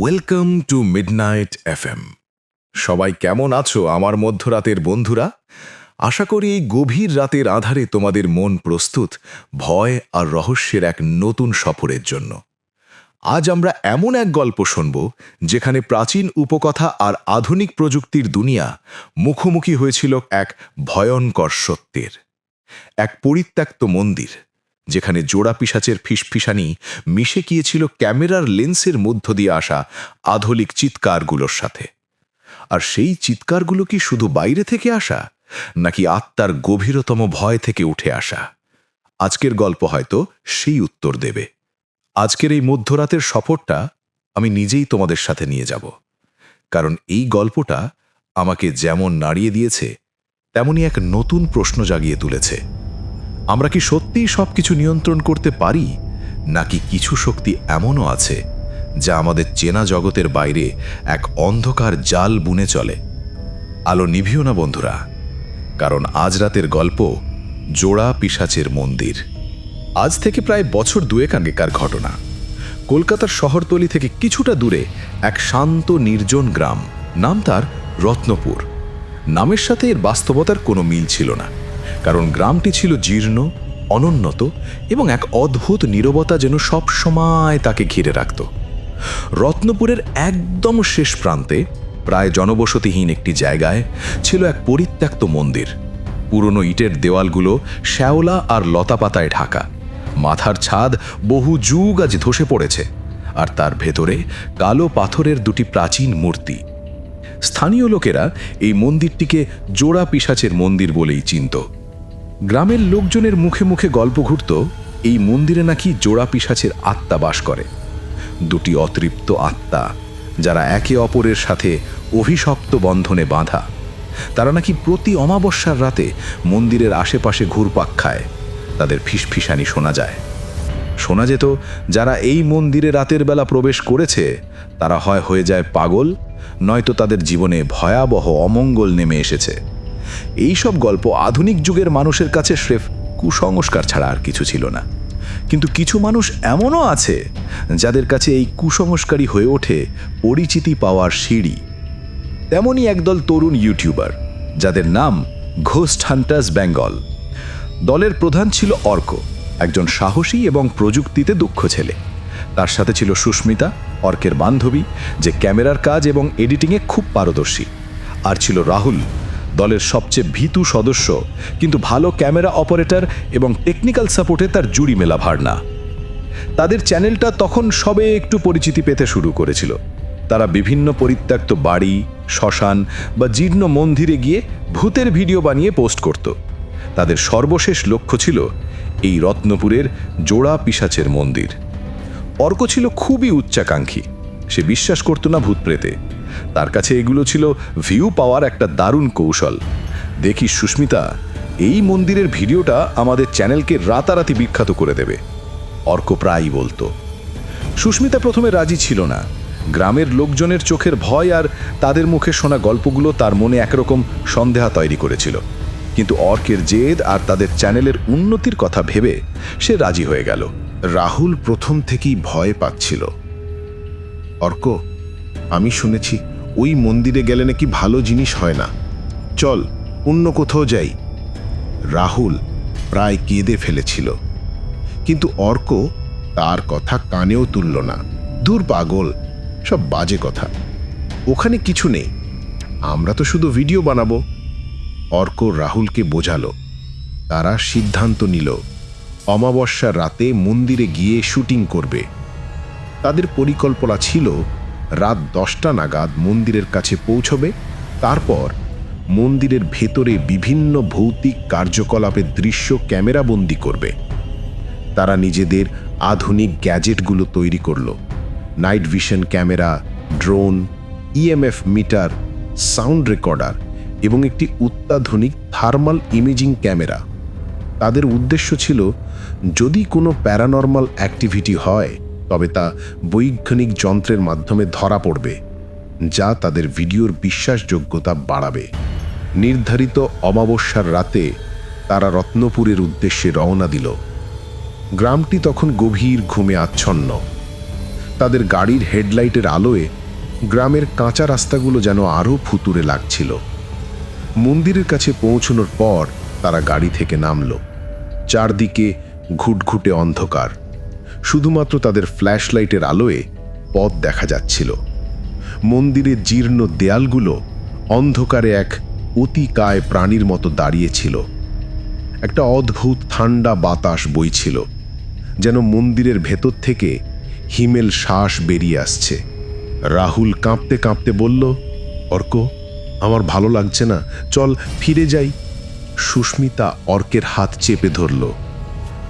Welcome to midnight FM সবাই কেমন আছো আমার মধ্যরাতের বন্ধুরা? আশা করি এই গভীর রাতের আধারে তোমাদের মন প্রস্তুত, ভয় আর রহস্যের এক নতুন সফরের জন্য। আজ আমরা এমন এক গল্প শুনব, যেখানে প্রাচীন উপকথা আর আধুনিক প্রযুক্তির দুনিয়া মুখোমুখি হয়েছিল এক ভয়ঙ্কর সত্যের। এক পরিত্যক্ত মন্দির যেখানে জোড়া পিসাচের ফিসফিসানি মিশে গিয়েছিল ক্যামেরার লেন্সের মধ্য দিয়ে আসা আধুনিক চিৎকারগুলোর সাথে। আর সেই চিৎকারগুলো কি শুধু বাইরে থেকে আসা, নাকি আত্মার গভীরতম ভয় থেকে উঠে আসা? আজকের গল্প হয়তো সেই উত্তর দেবে। আজকের এই মধ্যরাতের সফরটা আমি নিজেই তোমাদের সাথে নিয়ে যাব। কারণ এই গল্পটা আমাকে যেমন নাড়িয়ে দিয়েছে তেমনি এক নতুন প্রশ্ন জাগিয়ে তুলেছে। আমরা কি সত্যিই সবকিছু নিয়ন্ত্রণ করতে পারি? নাকি কিছু শক্তি এমনও আছে যা আমাদের চেনা জগতের বাইরে এক অন্ধকার জাল বুনে চলে? আলো নিভিও না, বন্ধুরা, কারণ আজ রাতের গল্প জোড়া পিসাচের মন্দির। আজ থেকে প্রায় বছর দুয়েক আগেকার ঘটনা। কলকাতার শহরতলি থেকে কিছুটা দূরে এক শান্ত, নির্জন গ্রাম। নাম তার রত্নপুর। নামের সাথে এর বাস্তবতার কোনো মিল ছিল না। কারণ গ্রামটি ছিল জীর্ণ, অনুন্নত এবং এক অদ্ভুত নীরবতা যেন সব সময় তাকে ঘিরে রাখত। রত্নপুরের একদম শেষ প্রান্তে, প্রায় জনবসতিহীন একটি জায়গায়, ছিল এক পরিত্যক্ত মন্দির। পুরনো ইটের দেওয়ালগুলো শ্যাওলা আর লতাপাতায় ঢাকা। মাথার ছাদ বহু যুগ আজ ধসে পড়েছে, আর তার ভেতরে কালো পাথরের দুটি প্রাচীন মূর্তি। স্থানীয় লোকেরা এই মন্দিরটিকে জোড়া পিসাচের মন্দির বলেই চিনত। গ্রামের লোকজনের মুখে মুখে গল্প ঘুরত, এই মন্দিরে নাকি জোড়া পিসাচের আত্মা বাস করে। দুটি অতৃপ্ত আত্মা, যারা একে অপরের সাথে অভিশপ্ত বন্ধনে বাঁধা। তারা নাকি প্রতি অমাবস্যার রাতে মন্দিরের আশেপাশে ঘুরপাক খায়। তাদের ফিসফিসানি শোনা যায়। শোনা যেত, যারা এই মন্দিরে রাতের বেলা প্রবেশ করেছে, তারা হয় হয়ে যায় পাগল, নয়তো তাদের জীবনে ভয়াবহ অমঙ্গল নেমে এসেছে। এই সব গল্প আধুনিক যুগের মানুষের কাছে স্রেফ কুসংস্কার ছাড়া আর কিছু ছিল না। কিন্তু কিছু মানুষ এমনও আছে যাদের কাছে এই কুসংস্কারই হয়ে ওঠে পরিচিতি পাওয়ার সিঁড়ি। তেমনই একদল তরুণ ইউটিউবার, যাদের নাম ঘোস্ট হান্টার্স বেঙ্গল। দলের প্রধান ছিল অর্ক, একজন সাহসী এবং প্রযুক্তিতে দক্ষ ছেলে। তার সাথে ছিল সুস্মিতা, অর্কের বান্ধবী, যে ক্যামেরার কাজ এবং এডিটিংয়ে খুব পারদর্শী। আর ছিল রাহুল দলের সবচেয়ে ভীতু সদস্য, কিন্তু ভালো ক্যামেরা অপারেটর এবং টেকনিক্যাল সাপোর্টে তার জুড়ি মেলা ভাড়না। তাদের চ্যানেলটা তখন সবে একটু পরিচিতি পেতে শুরু করেছিল। তারা বিভিন্ন পরিত্যক্ত বাড়ি, শ্মশান বা জীর্ণ মন্দিরে গিয়ে ভূতের ভিডিও বানিয়ে পোস্ট করত। তাদের সর্বশেষ লক্ষ্য ছিল এই রত্নপুরের জোড়া পিসাচের মন্দির। অর্ক ছিল খুবই উচ্চাকাঙ্ক্ষী। সে বিশ্বাস করত না ভূত প্রেতে। তার কাছে এগুলো ছিল ভিউ পাওয়ার একটা দারুণ কৌশল। দেখি সুস্মিতা, এই মন্দিরের ভিডিওটা আমাদের চ্যানেলকে রাতারাতি বিখ্যাত করে দেবে, অর্ক প্রায়ই বলতো। সুস্মিতা প্রথমে রাজি ছিল না। গ্রামের লোকজনের চোখের ভয় আর তাদের মুখে শোনা গল্পগুলো তার মনে একরকম সন্দেহা তৈরি করেছিল। কিন্তু অর্কের জেদ আর তাদের চ্যানেলের উন্নতির কথা ভেবে সে রাজি হয়ে গেল। রাহুল প্রথম থেকেই ভয় পাচ্ছিল। অর্ক আমি শুনেছি ওই মন্দিরে গেলে নাকি ভালো জিনিস হয় না। চল, অন্য কোথাও যাই। রাহুল প্রায় কেঁদে ফেলেছিল। কিন্তু অর্ক তার কথা কানেও তুলল না। দূর পাগল, সব বাজে কথা। ওখানে কিছু নেই। আমরা তো শুধু ভিডিও বানাবো। অর্ক রাহুলকে বোঝালো। তারা সিদ্ধান্ত নিল, অমাবস্যার রাতে মন্দিরে গিয়ে শুটিং করবে। তাদের পরিকল্পনা ছিল রাত দশটা নাগাদ মন্দিরের কাছে পৌঁছবে, তারপর মন্দিরের ভেতরে বিভিন্ন ভৌতিক কার্যকলাপের দৃশ্য ক্যামেরাবন্দি করবে। তারা নিজেদের আধুনিক গ্যাজেটগুলো তৈরি করল। Night vision camera, drone, EMF meter, sound recorder এবং একটি অত্যাধুনিক থার্মাল ইমেজিং ক্যামেরা। তাদের উদ্দেশ্য ছিল, যদি কোনো প্যারানর্মাল অ্যাক্টিভিটি হয় তবে তা বৈজ্ঞানিক যন্ত্রের মাধ্যমে ধরা পড়বে, যা তাদের ভিডিওর বিশ্বাসযোগ্যতা বাড়াবে। নির্ধারিত অমাবস্যার রাতে তারা রত্নপুরের উদ্দেশ্যে রওনা দিল। গ্রামটি তখন গভীর ঘুমে আচ্ছন্ন। তাদের গাড়ির হেডলাইটের আলোয় গ্রামের কাঁচা রাস্তাগুলো যেন আরও ফুতুরে লাগছিল। মন্দিরের কাছে পৌঁছনোর পর তারা গাড়ি থেকে নামল। চারদিকে ঘুটঘুটে অন্ধকার। শুধুমাত্র তাদের ফ্ল্যাশ লাইটের আলোয় পথ দেখা যাচ্ছিল। মন্দিরের জীর্ণ দেয়ালগুলো অন্ধকারে এক অতিকায় প্রাণীর মতো দাঁড়িয়েছিল। একটা অদ্ভুত ঠান্ডা বাতাস বইছিল, যেন মন্দিরের ভেতর থেকে হিমেল শ্বাস বেরিয়ে আসছে। রাহুল কাঁপতে কাঁপতে বলল, অর্ক, আমার ভালো লাগছে না। চল ফিরে যাই। সুস্মিতা অর্কের হাত চেপে ধরল।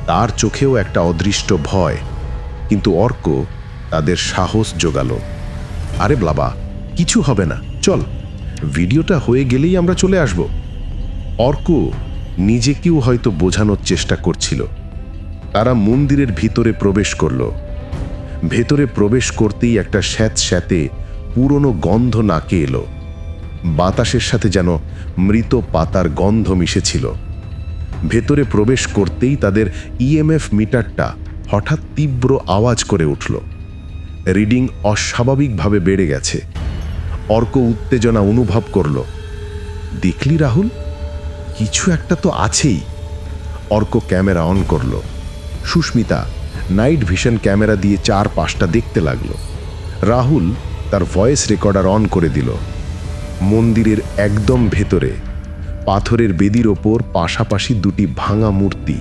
তার চোখেও একটা অদৃষ্ট ভয়, কিন্তু অর্ক তাদের সাহস জোগালো। আরে বাবা, কিছু হবে না, চল, ভিডিওটা হয়ে গেলেই আমরা চলে আসব। অর্ক নিজেকেও হয়তো বোঝানোর চেষ্টা করছিল। তারা মন্দিরের ভিতরে প্রবেশ করল। ভেতরে প্রবেশ করতেই একটা স্যাঁত স্যাঁতে পুরনো গন্ধ নাকে এলো। বাতাসের সাথে যেন মৃত পাতার গন্ধ মিশেছিল। ভেতরে প্রবেশ করতেই তাদের ইএমএফ মিটারটা হঠাৎ তীব্র আওয়াজ করে উঠল। রিডিং অস্বাভাবিকভাবে বেড়ে গেছে। অর্ক উত্তেজনা অনুভব করল। দেখলি রাহুল? কিছু একটা তো আছেই। অর্ক ক্যামেরা অন করল। সুস্মিতা নাইট ভিশন ক্যামেরা দিয়ে চার পাঁচটা দেখতে লাগল। রাহুল তার ভয়েস রেকর্ডার অন করে দিল। মন্দিরের একদম ভেতরে পাথরের বেদির ওপর পাশাপাশি দুটি ভাঙা মূর্তি,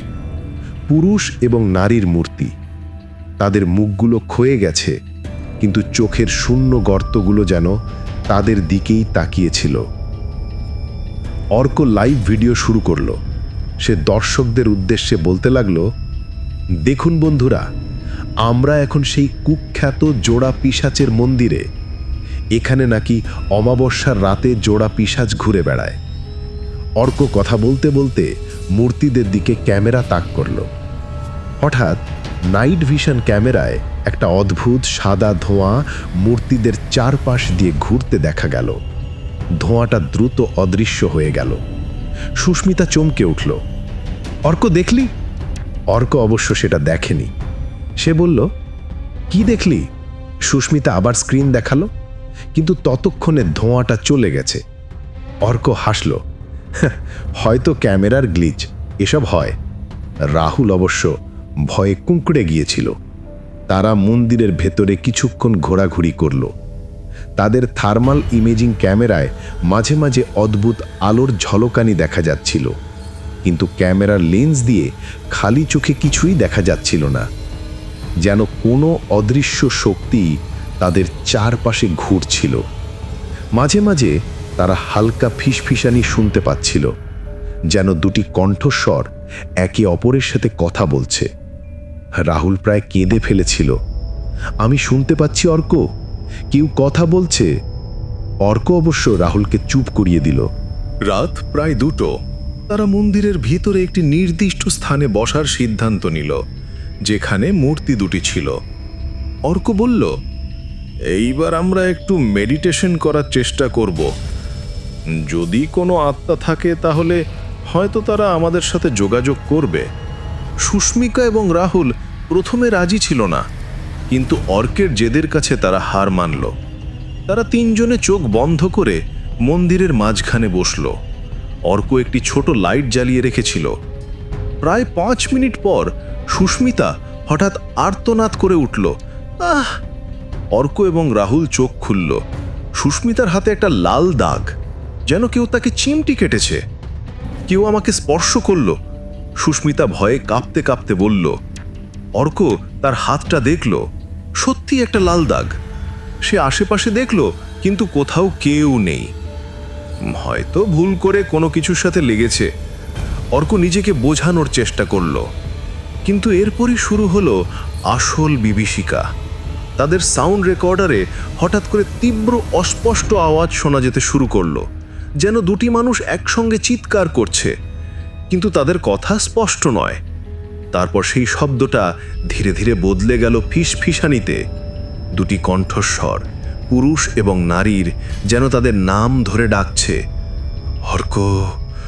পুরুষ এবং নারীর মূর্তি। তাদের মুখগুলো ক্ষয়ে গেছে, কিন্তু চোখের শূন্য গর্তগুলো যেন তাদের দিকেই তাকিয়েছিল। অর্ক লাইভ ভিডিও শুরু করল। সে দর্শকদের উদ্দেশ্যে বলতে লাগল, দেখুন বন্ধুরা, আমরা এখন সেই কুখ্যাত জোড়া পিসাচের মন্দিরে। এখানে নাকি অমাবস্যার রাতে জোড়া পিসাচ ঘুরে বেড়ায়। অর্ক কথা বলতে বলতে মূর্তিদের দিকে ক্যামেরা তাক করল। হঠাৎ নাইট ভিশন ক্যামেরায় একটা অদ্ভুত সাদা ধোঁয়া মূর্তিদের চারপাশ দিয়ে ঘুরতে দেখা গেল। ধোঁয়াটা দ্রুত অদৃশ্য হয়ে গেল। সুস্মিতা চমকে উঠল। অর্ক, দেখলি? অর্ক অবশ্য সেটা দেখেনি। সে বলল, কি দেখলি? সুস্মিতা আবার স্ক্রিন দেখাল, কিন্তু ততক্ষণে ধোঁয়াটা চলে গেছে। অর্ক হাসল হয়তো ক্যামেরার গ্লিচ, এসব হয়। রাহুল অবশ্য ভয়ে কুঁকড়ে গিয়েছিল। তারা মন্দিরের ভেতরে কিছুক্ষণ ঘোরাঘুরি করল। তাদের থার্মাল ইমেজিং ক্যামেরায় মাঝে মাঝে অদ্ভুত আলোর ঝলকানি দেখা যাচ্ছিল। কিন্তু ক্যামেরার লেন্স দিয়ে খালি চোখে কিছুই দেখা যাচ্ছিল না। যেন কোনো অদৃশ্য শক্তি তাদের চারপাশে ঘুরছিল। মাঝে মাঝে তারা হালকা ফিসফিসানি শুনতে পাচ্ছিল, যেন দুটি কণ্ঠস্বর একে অপরের সাথে কথা বলছে। রাহুল প্রায় কেঁদে ফেলেছিল, আমি শুনতে পাচ্ছি অর্ক, কেউ কথা বলছে? অর্ক অবশ্য রাহুলকে চুপ করিয়ে দিল। রাত প্রায় দুটো। তারা মন্দিরের ভিতরে একটি নির্দিষ্ট স্থানে বসার সিদ্ধান্ত নিল, যেখানে মূর্তি দুটি ছিল। অর্ক বলল, এইবার আমরা একটু মেডিটেশন করার চেষ্টা করব। যদি কোনো আত্মা থাকে, তাহলে হয়তো তারা আমাদের সাথে যোগাযোগ করবে। সুস্মিকা এবং রাহুল প্রথমে রাজি ছিল না, কিন্তু অর্কের জেদের কাছে তারা হার মানল। তারা তিনজনে চোখ বন্ধ করে মন্দিরের মাঝখানে বসল। অর্ক একটি ছোট লাইট জ্বালিয়ে রেখেছিল। প্রায় পাঁচ মিনিট পর সুস্মিতা হঠাৎ আর্তনাদ করে উঠল। আহ! অর্ক এবং রাহুল চোখ খুলল। সুস্মিতার হাতে একটা লাল দাগ। যেন কেউ তাকে চিমটি কেটেছে। কেউ আমাকে স্পর্শ করল। সুস্মিতা ভয়ে কাঁপতে কাঁপতে বলল, অর্ক, তার হাতটা দেখল। সত্যি একটা লাল দাগ। সে আশেপাশে দেখল, কিন্তু কোথাও কেউ নেই। হয়তো ভুল করে কোনো কিছুর সাথে লেগেছে। অর্ক নিজেকে বোঝানোর চেষ্টা করল। কিন্তু এরপরই শুরু হলো আসল বিভীষিকা। তাদের সাউন্ড রেকর্ডারে হঠাৎ করে তীব্র অস্পষ্ট আওয়াজ শোনা যেতে শুরু করল। যেন দুটি মানুষ একসঙ্গে চিৎকার করছে। কিন্তু তাদের কথা স্পষ্ট নয়। তারপর সেই শব্দটা ধীরে ধীরে বদলে গেল ফিস ফিসানিতে দুটি কণ্ঠস্বর, পুরুষ এবং নারীর, যেন তাদের নাম ধরে ডাকছে। হর্ক,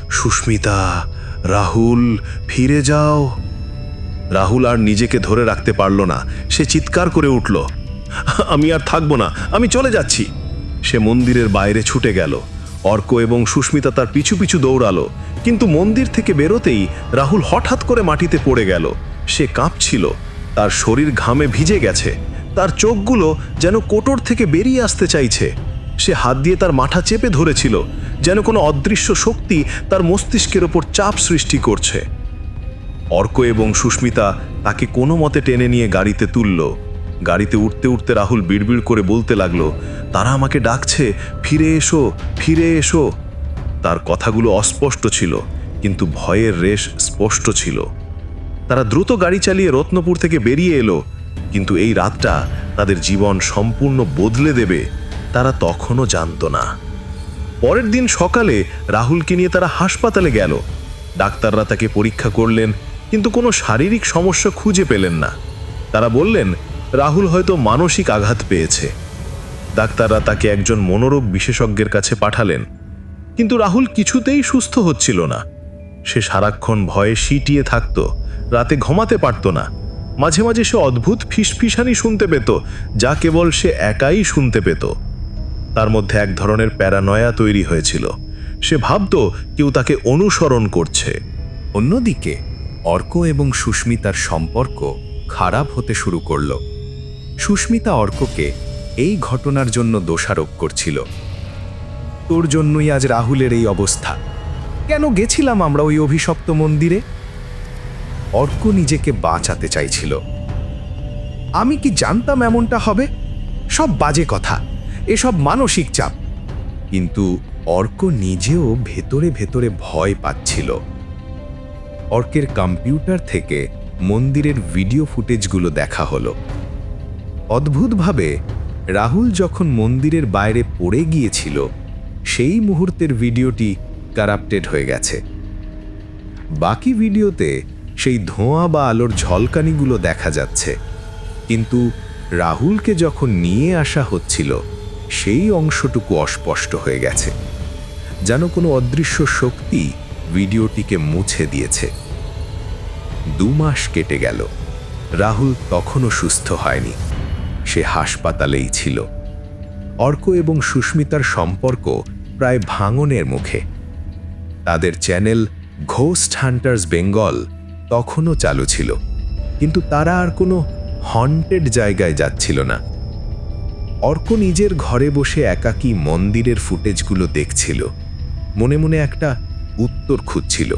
সুস্মিতা, রাহুল, ফিরে যাও। রাহুল আর নিজেকে ধরে রাখতে পারল না। সে চিৎকার করে উঠল, আমি আর থাকব না, আমি চলে যাচ্ছি। সে মন্দিরের বাইরে ছুটে গেল। অর্ক এবং সুস্মিতা তার পিছু পিছু দৌড়ালো, কিন্তু মন্দির থেকে বেরোতেই রাহুল হঠাৎ করে মাটিতে পড়ে গেল। সে কাঁপছিল, তার শরীর ঘামে ভিজে গেছে, তার চোখগুলো যেন কোটর থেকে বেরিয়ে আসতে চাইছে। সে হাত দিয়ে তার মাথা চেপে ধরেছিল, যেন কোনো অদৃশ্য শক্তি তার মস্তিষ্কের ওপর চাপ সৃষ্টি করছে। অর্ক এবং সুস্মিতা তাকে কোনো মতে টেনে নিয়ে গাড়িতে তুলল। গাড়িতে উঠতে উঠতে রাহুল বিড়বিড় করে বলতে লাগল, তারা আমাকে ডাকছে, ফিরে এসো ফিরে এসো। তার কথাগুলো অস্পষ্ট ছিল, কিন্তু ভয়ের রেশ স্পষ্ট ছিল। তারা দ্রুত গাড়ি চালিয়ে রত্নপুর থেকে বেরিয়ে এলো, কিন্তু এই রাতটা তাদের জীবন সম্পূর্ণ বদলে দেবে, তারা তখনও জানতো না। পরের দিন সকালে রাহুলকে নিয়ে তারা হাসপাতালে গেল। ডাক্তাররা তাকে পরীক্ষা করলেন, কিন্তু কোনো শারীরিক সমস্যা খুঁজে পেলেন না। তারা বললেন রাহুল হয়তো মানসিক আঘাত পেয়েছে। ডাক্তাররা তাকে একজন মনোরোগ বিশেষজ্ঞের কাছে পাঠালেন। কিন্তু রাহুল কিছুতেই সুস্থ হচ্ছিল না। সে সারাক্ষণ ভয়ে সিটিয়ে থাকত, রাতে ঘুমাতে পারত না। মাঝে মাঝে সে অদ্ভুত ফিসফিসানি শুনতে পেত, যা কেবল সে একাই শুনতে পেত। তার মধ্যে এক ধরনের প্যারানয়া তৈরি হয়েছিল। সে ভাবত, কেউ তাকে অনুসরণ করছে। অন্যদিকে, অর্ক এবং সুস্মিতার সম্পর্ক খারাপ হতে শুরু করল। সুস্মিতা অর্ককে এই ঘটনার জন্য দোষারোপ করছিল। তোর জন্যই আজ রাহুলের এই অবস্থা। কেন গেছিলাম আমরা ওই অভিশপ্ত মন্দিরে? অর্ক নিজেকে বাঁচাতে চাইছিল। আমি কি জানতাম এমনটা হবে? সব বাজে কথা। এসব মানসিক চাপ। কিন্তু অর্ক নিজেও ভেতরে ভেতরে ভয় পাচ্ছিল। অর্কের কম্পিউটার থেকে মন্দিরের ভিডিও ফুটেজগুলো দেখা হলো। অদ্ভুতভাবে, রাহুল যখন মন্দিরের বাইরে পড়ে গিয়েছিল, সেই মুহূর্তের ভিডিওটি কারাপ্টেড হয়ে গেছে। বাকি ভিডিওতে সেই ধোঁয়া বা আলোর ঝলকানিগুলো দেখা যাচ্ছে। কিন্তু রাহুলকে যখন নিয়ে আসা হচ্ছিল, সেই অংশটুকু অস্পষ্ট হয়ে গেছে। যেন কোনো অদৃশ্য শক্তি ভিডিওটিকে মুছে দিয়েছে। দু মাস কেটে গেল। রাহুল তখনও সুস্থ হয়নি। সে হাসপাতালেই ছিল। অর্ক এবং সুস্মিতার সম্পর্ক প্রায় ভাঙনের মুখে। তাদের চ্যানেল ঘোস্ট হান্টার্স বেঙ্গল তখনও চালু ছিল, কিন্তু তারা আর কোনো হন্টেড জায়গায় যাচ্ছিল না। অর্ক নিজের ঘরে বসে একাকী মন্দিরের ফুটেজগুলো দেখছিল, মনে মনে একটা উত্তর খুঁজছিল।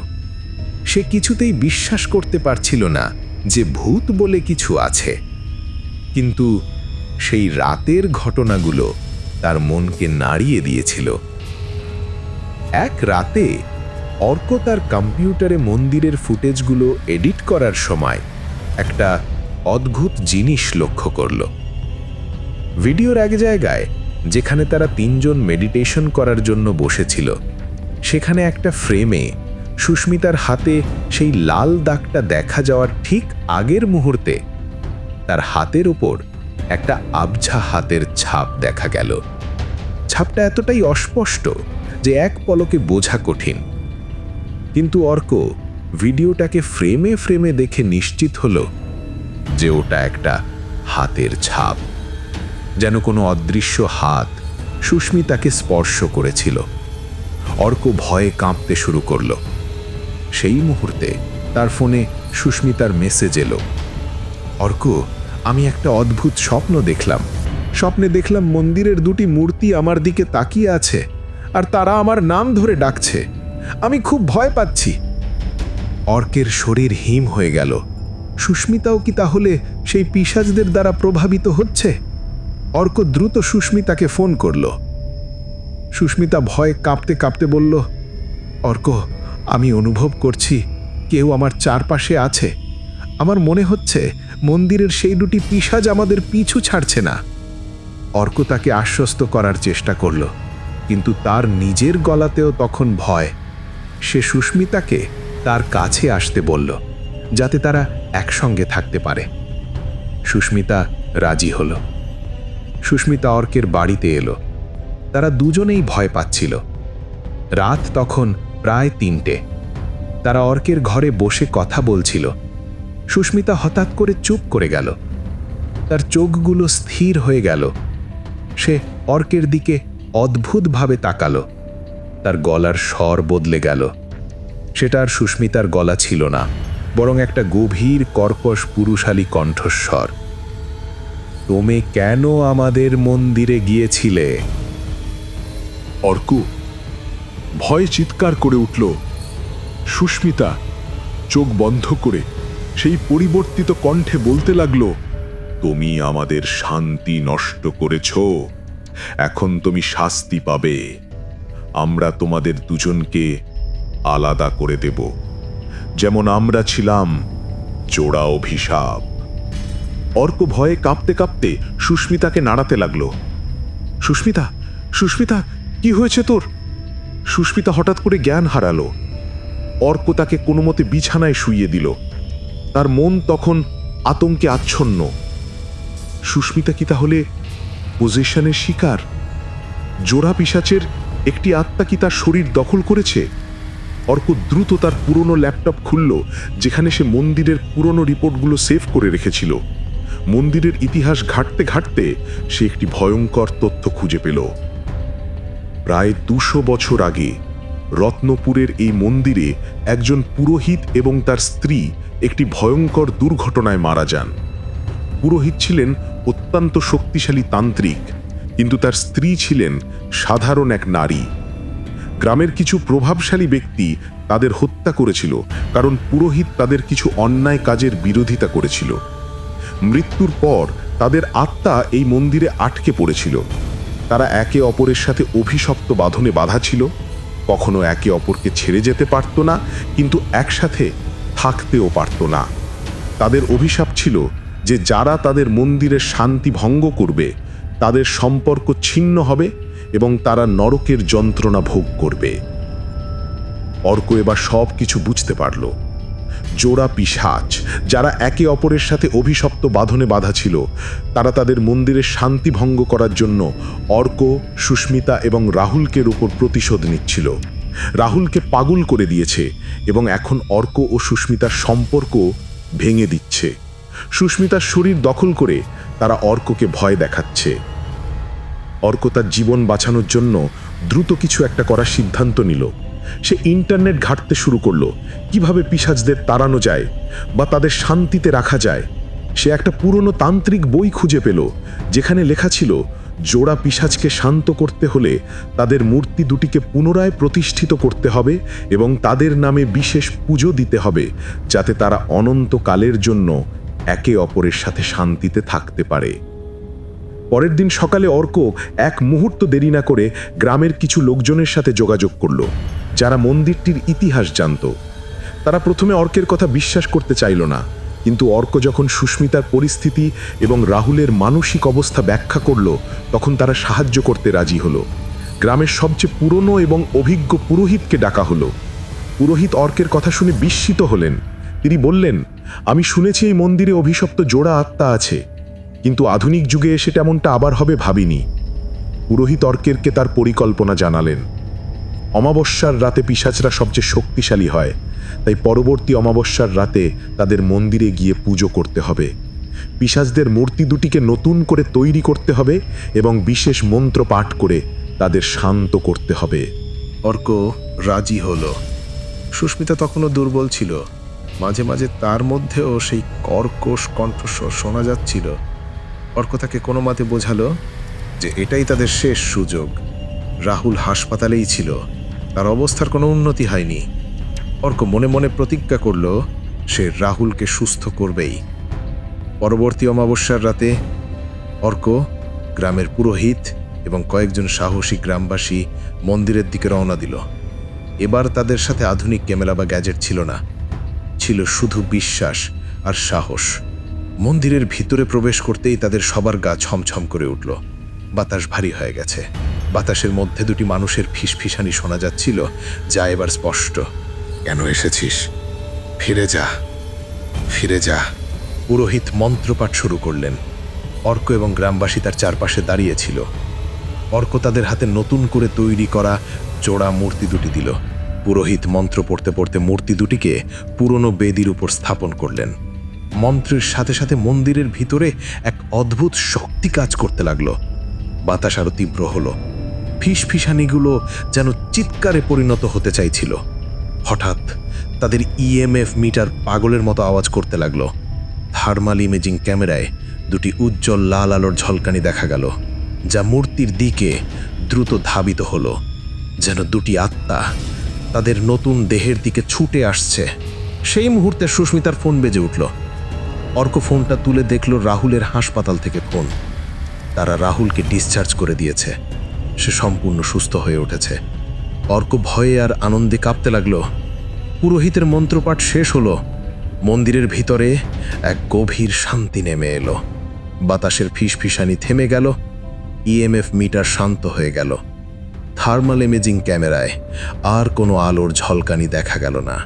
সে কিছুতেই বিশ্বাস করতে পারছিল না যে ভূত বলে কিছু আছে। কিন্তু সেই রাতের ঘটনাগুলো তার মনকে নাড়িয়ে দিয়েছিল। এক রাতে অর্ক তার কম্পিউটারে মন্দিরের ফুটেজগুলো এডিট করার সময় একটা অদ্ভুত জিনিস লক্ষ্য করল। ভিডিওর এক জায়গায়, যেখানে তারা তিনজন মেডিটেশন করার জন্য বসেছিল, সেখানে একটা ফ্রেমে সুস্মিতার হাতে সেই লাল দাগটা দেখা যাওয়ার ঠিক আগের মুহূর্তে তার হাতের উপর একটা আবঝা হাতের ছাপ দেখা গেল। ছাপটা এতটাই অস্পষ্ট যে এক পলকে বোঝা কঠিন। কিন্তু অর্ক ভিডিওটাকে ফ্রেমে ফ্রেমে দেখে নিশ্চিত হলো যে ওটা একটা হাতের ছাপ। যেন কোনো অদৃশ্য হাত সুস্মিতাকে স্পর্শ করেছিল। অর্ক ভয়ে কাঁপতে শুরু করল। সেই মুহূর্তে তার ফোনে সুস্মিতার মেসেজ এলো। অর্ক আমি একটা অদ্ভুত স্বপ্ন দেখলাম। স্বপ্নে দেখলাম মন্দিরের দুটি মূর্তি আমার দিকে তাকিয়ে আছে, আর তারা আমার নাম ধরে ডাকছে। আমি খুব ভয় পাচ্ছি। অর্কের শরীর হিম হয়ে গেল। সুস্মিতাও কি তাহলে সেই পিসাজদের দ্বারা প্রভাবিত হচ্ছে? অর্ক দ্রুত সুস্মিতাকে ফোন করল। সুস্মিতা ভয় কাঁপতে কাঁপতে বলল, অর্ক, আমি অনুভব করছি কেউ আমার চারপাশে আছে। আমার মনে হচ্ছে মন্দিরের সেই দুটি পিসাজ আমাদের পিছু ছাড়ছে না। অর্ক তাকে আশ্বস্ত করার চেষ্টা করল, কিন্তু তার নিজের গলাতেও তখন ভয়। সে সুস্মিতাকে তার কাছে আসতে বলল, যাতে তারা একসঙ্গে থাকতে পারে। সুস্মিতা রাজি হল। সুস্মিতা অর্কের বাড়িতে এলো। তারা দুজনেই ভয় পাচ্ছিল। রাত তখন প্রায় তিনটে। তারা অর্কের ঘরে বসে কথা বলছিল। সুস্মিতা হঠাৎ করে চুপ করে গেল। তার চোখগুলো স্থির হয়ে গেল। সে অর্কের দিকে অদ্ভুতভাবে তাকালো। তার গলার স্বর বদলে গেল। সেটা আর সুস্মিতার গলা ছিল না, বরং একটা গভীর কর্কশ পুরুষালী কণ্ঠস্বর। তুমি কেন আমাদের মন্দিরে গিয়েছিলে? অর্কু, ভয়ে চিৎকার করে উঠল। সুস্মিতা, চোখ বন্ধ করে সেই পরিবর্তিত কণ্ঠে বলতে লাগল, তুমি আমাদের শান্তি নষ্ট করেছ। এখন তুমি শাস্তি পাবে। আমরা তোমাদের দুজনকে আলাদা করে দেব। যেমন আমরা ছিলাম জোড়া অভিশাপ। অর্ক ভয়ে কাঁপতে কাঁপতে সুস্মিতাকে নাড়াতে লাগল, সুস্মিতা সুস্মিতা, কি হয়েছে তোর? সুস্মিতা হঠাৎ করে জ্ঞান হারালো। অর্ক তাকে কোনো মতে বিছানায় শুইয়ে দিল। তার মন তখন আতঙ্কে আচ্ছন্ন। সুস্মিতা কি তাহলে পজিশনের শিকার? জোড়া পিসাচের একটি আত্মা কি তার শরীর দখল করেছে? অর্ক দ্রুত তার পুরনো ল্যাপটপ খুলল, যেখানে সে মন্দিরের পুরনো রিপোর্টগুলো সেভ করে রেখেছিল। মন্দিরের ইতিহাস ঘাঁটতে ঘাঁটতে সে একটি ভয়ঙ্কর তথ্য খুঁজে পেল। প্রায় দুশো বছর আগে রত্নপুরের এই মন্দিরে একজন পুরোহিত এবং তার স্ত্রী একটি ভয়ঙ্কর দুর্ঘটনায় মারা যান। পুরোহিত ছিলেন অত্যন্ত শক্তিশালী তান্ত্রিক, কিন্তু তার স্ত্রী ছিলেন সাধারণ এক নারী। গ্রামের কিছু প্রভাবশালী ব্যক্তি তাদের হত্যা করেছিল, কারণ পুরোহিত তাদের কিছু অন্যায় কাজের বিরোধিতা করেছিল। মৃত্যুর পর তাদের আত্মা এই মন্দিরে আটকে পড়েছিল। তারা একে অপরের সাথে অভিশপ্ত বাঁধনে বাঁধা ছিল। কখনো একে অপরকে ছেড়ে যেতে পারত না, কিন্তু একসাথে থাকতেও পারত না। তাদের অভিশাপ ছিল যে যারা তাদের মন্দিরের শান্তি ভঙ্গ করবে, তাদের সম্পর্ক ছিন্ন হবে এবং তারা নরকের যন্ত্রণা ভোগ করবে। অর্ক এবার সব কিছু বুঝতে পারল। জোড়া পিসাচ যারা একে অপরের সাথে অভিশপ্ত বাঁধনে বাঁধা ছিল, তারা তাদের মন্দিরের শান্তি ভঙ্গ করার জন্য অর্ক, সুস্মিতা এবং রাহুলকের উপর প্রতিশোধ নিচ্ছিল। রাহুলকে পাগল করে দিয়েছে এবং এখন অর্ক ও সুস্মিতার সম্পর্ক ভেঙে দিচ্ছে। সুস্মিতার শরীর দখল করে তারা অর্ককে ভয় দেখাচ্ছে। অর্ক তার জীবন বাঁচানোর জন্য দ্রুত কিছু একটা করার সিদ্ধান্ত নিল। সে ইন্টারনেট ঘাঁটতে শুরু করল। কীভাবে পিসাজদের তাড়ানো যায় বা তাদের শান্তিতে রাখা যায়, সে একটা পুরনো তান্ত্রিক বই খুঁজে পেল, যেখানে লেখা ছিল জোড়া পিসাজকে শান্ত করতে হলে তাদের মূর্তি দুটিকে পুনরায় প্রতিষ্ঠিত করতে হবে এবং তাদের নামে বিশেষ পুজো দিতে হবে, যাতে তারা অনন্তকালের জন্য একে অপরের সাথে শান্তিতে থাকতে পারে। পরের দিন সকালে অর্ক এক মুহূর্ত দেরি না করে গ্রামের কিছু লোকজনের সাথে যোগাযোগ করল, যারা মন্দিরটির ইতিহাস জানত। তারা প্রথমে অর্কের কথা বিশ্বাস করতে চাইল না। কিন্তু অর্ক যখন সুস্মিতার পরিস্থিতি এবং রাহুলের মানসিক অবস্থা ব্যাখ্যা করল, তখন তারা সাহায্য করতে রাজি হলো। গ্রামের সবচেয়ে পুরনো এবং অভিজ্ঞ পুরোহিতকে ডাকা হলো। পুরোহিত অর্কের কথা শুনে বিস্মিত হলেন। তিনি বললেন, আমি শুনেছি এই মন্দিরে অভিশপ্ত জোড়া আত্মা আছে, কিন্তু আধুনিক যুগে এসে তেমনটা আবার হবে ভাবিনি। পুরোহিত অর্কেরকে তার পরিকল্পনা জানালেন। অমাবস্যার রাতে পিসাচরা সবচেয়ে শক্তিশালী হয়, তাই পরবর্তী অমাবস্যার রাতে তাদের মন্দিরে গিয়ে পুজো করতে হবে। পিসাজদের মূর্তি দুটিকে নতুন করে তৈরি করতে হবে এবং বিশেষ মন্ত্র পাঠ করে তাদের শান্ত করতে হবে। অর্ক রাজি হলো। সুস্মিতা তখনও দুর্বল ছিল। মাঝে মাঝে তার মধ্যেও সেই কর্কশ কণ্ঠস্বর শোনা যাচ্ছিল। অর্ক তাকে কোনো মতে বোঝালো যে এটাই তাদের শেষ সুযোগ। রাহুল হাসপাতালেই ছিল। তার অবস্থার কোনো উন্নতি হয়নি। অর্ক মনে মনে প্রতিজ্ঞা করল, সে রাহুলকে সুস্থ করবেই। পরবর্তী অমাবস্যার রাতে অর্ক, গ্রামের পুরোহিত এবং কয়েকজন সাহসী গ্রামবাসী মন্দিরের দিকে রওনা দিল। এবার তাদের সাথে আধুনিক ক্যামেরা বা গ্যাজেট ছিল না। ছিল শুধু বিশ্বাস আর সাহস। মন্দিরের ভিতরে প্রবেশ করতেই তাদের সবার গা ছমছম করে উঠল। বাতাস ভারী হয়ে গেছে। বাতাসের মধ্যে দুটি মানুষের ফিসফিসানি শোনা যাচ্ছিল যা এবার স্পষ্ট। কেন এসেছিস? ফিরে যা। ফিরে যা। পুরোহিত মন্ত্রপাঠ শুরু করলেন। অর্ক এবং গ্রামবাসী তার চারপাশে দাঁড়িয়েছিল। অর্ক তাদের হাতে নতুন করে তৈরি করা জোড়া মূর্তি দুটি দিল। পুরোহিত মন্ত্র পড়তে পড়তে মূর্তি দুটিকে পুরনো বেদির উপর স্থাপন করলেন। মন্ত্রের সাথে সাথে মন্দিরের ভিতরে এক অদ্ভুত শক্তি কাজ করতে লাগল। বাতাস আরও তীব্র হলো। ফিসফিসানিগুলো যেন চিৎকারে পরিণত হতে চাইছিল। হঠাৎ তাদের ইএমএফ মিটার পাগলের মতো আওয়াজ করতে লাগল। থার্মাল ইমেজিং ক্যামেরায় দুটি উজ্জ্বল লাল আলোর ঝলকানি দেখা গেল, যা মূর্তির দিকে দ্রুত ধাবিত হলো, যেন দুটি আত্মা তাদের নতুন দেহের দিকে ছুটে আসছে। সেই মুহূর্তে সুস্মিতার ফোন বেজে উঠল। অর্ক ফোনটা তুলে দেখল রাহুলের হাসপাতাল থেকে ফোন। তারা রাহুলকে ডিসচার্জ করে দিয়েছে। সে সম্পূর্ণ সুস্থ হয়ে উঠেছে। অর্ক ভয়ে আর আনন্দে কাঁপতে লাগল। পুরোহিতের মন্ত্রপাঠ শেষ হলো। মন্দিরের ভিতরে এক গভীর শান্তি নেমে এলো। বাতাসের ফিসফিসানি থেমে গেল। ইএমএফ মিটার শান্ত হয়ে গেল। থার্মাল ইমেজিং ক্যামেরায় আর কোনো আলোর ঝলকানি দেখা গেল না।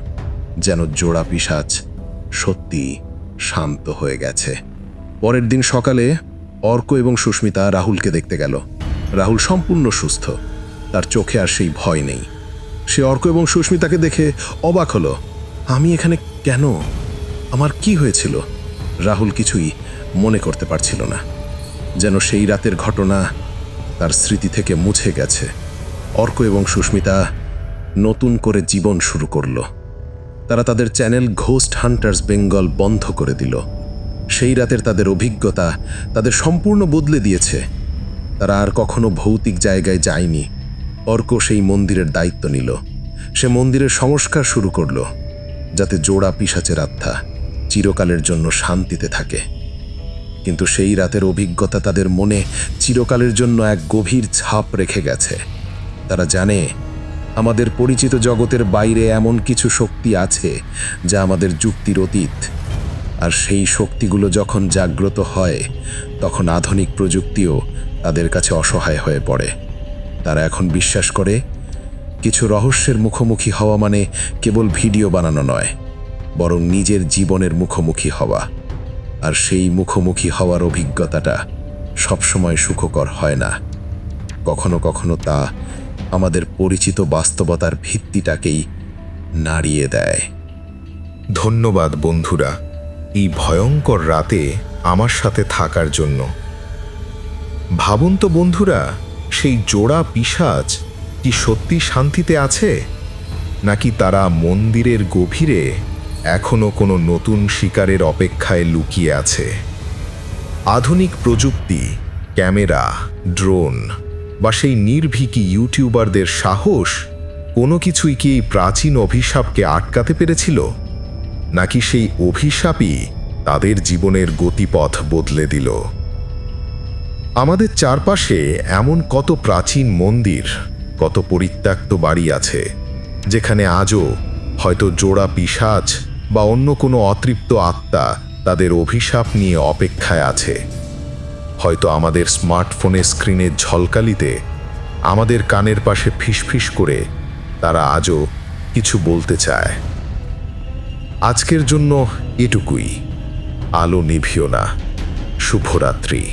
যেন জোড়া পিসাচ সত্যি শান্ত হয়ে গেছে। পরের দিন সকালে অর্ক এবং সুস্মিতা রাহুলকে দেখতে গেল। রাহুল সম্পূর্ণ সুস্থ। তার চোখে আর সেই ভয় নেই। সে অর্ক এবং সুস্মিতাকে দেখে অবাক হলো। আমি এখানে কেন? আমার কি হয়েছিল? রাহুল কিছুই মনে করতে পারছিল না। যেন সেই রাতের ঘটনা তার স্মৃতি থেকে মুছে গেছে। অর্ক এবং সুস্মিতা নতুন করে জীবন শুরু করল। তারা তাদের চ্যানেল ঘোস্ট হান্টার্স বেঙ্গল বন্ধ করে দিল। সেই রাতের তাদের অভিজ্ঞতা তাদের সম্পূর্ণ বদলে দিয়েছে। তারা আর কখনো ভৌতিক জায়গায় যায়নি। অর্ক সেই মন্দিরের দায়িত্ব নিল। সে মন্দিরের সংস্কার শুরু করল, যাতে জোড়া পিসাচের আত্মা চিরকালের জন্য শান্তিতে থাকে। কিন্তু সেই রাতের অভিজ্ঞতা তাদের মনে চিরকালের জন্য এক গভীর ছাপ রেখে গেছে। তারা জানে, আমাদের পরিচিত জগতের বাইরে এমন কিছু শক্তি আছে যা আমাদের যুক্তির অতীত আর সেই শক্তিগুলো যখন জাগ্রত হয়, তখন আধুনিক প্রযুক্তিও তাদের কাছে অসহায় হয়ে পড়ে। তারা এখন বিশ্বাস করে, কিছু রহস্যের মুখোমুখি হওয়া মানে কেবল ভিডিও বানানো নয়, বরং নিজের জীবনের মুখোমুখি হওয়া। আর সেই মুখোমুখি হওয়ার অভিজ্ঞতাটা সবসময় সুখকর হয় না। কখনো কখনো তা আমাদের পরিচিত বাস্তবতার ভিত্তিটাকেই নাড়িয়ে দেয়। ধন্যবাদ, বন্ধুরা। এই ভয়ঙ্কর রাতে আমার সাথে থাকার জন্য। ভাবুন তো বন্ধুরা, সেই জোড়া পিসাজ কি সত্যি শান্তিতে আছে? নাকি তারা মন্দিরের গভীরে এখনও কোনো নতুন শিকারের অপেক্ষায় লুকিয়ে আছে? আধুনিক প্রযুক্তি, ক্যামেরা, ড্রোন বা সেই নির্ভীকি ইউটিউবারদের সাহস কোনো কিছুই কি এই প্রাচীন অভিশাপকে আটকাতে পেরেছিল? নাকি সেই অভিশাপই তাদের জীবনের গতিপথ বদলে দিল? আমাদের চারপাশে এমন কত প্রাচীন মন্দির, কত পরিত্যক্ত বাড়ি আছে, যেখানে আজও হয়তো জোড়া পিসাচ বা অন্য কোনো অতৃপ্ত আত্মা তাদের অভিশাপ নিয়ে অপেক্ষায় আছে। হয়তো আমাদের স্মার্টফোনের স্ক্রিনের ঝলকালিতে আমাদের কানের পাশে ফিসফিস করে তারা আজও কিছু বলতে চায়। আজকের জন্য এটুকুই। আলো নিভিও না। শুভরাত্রি।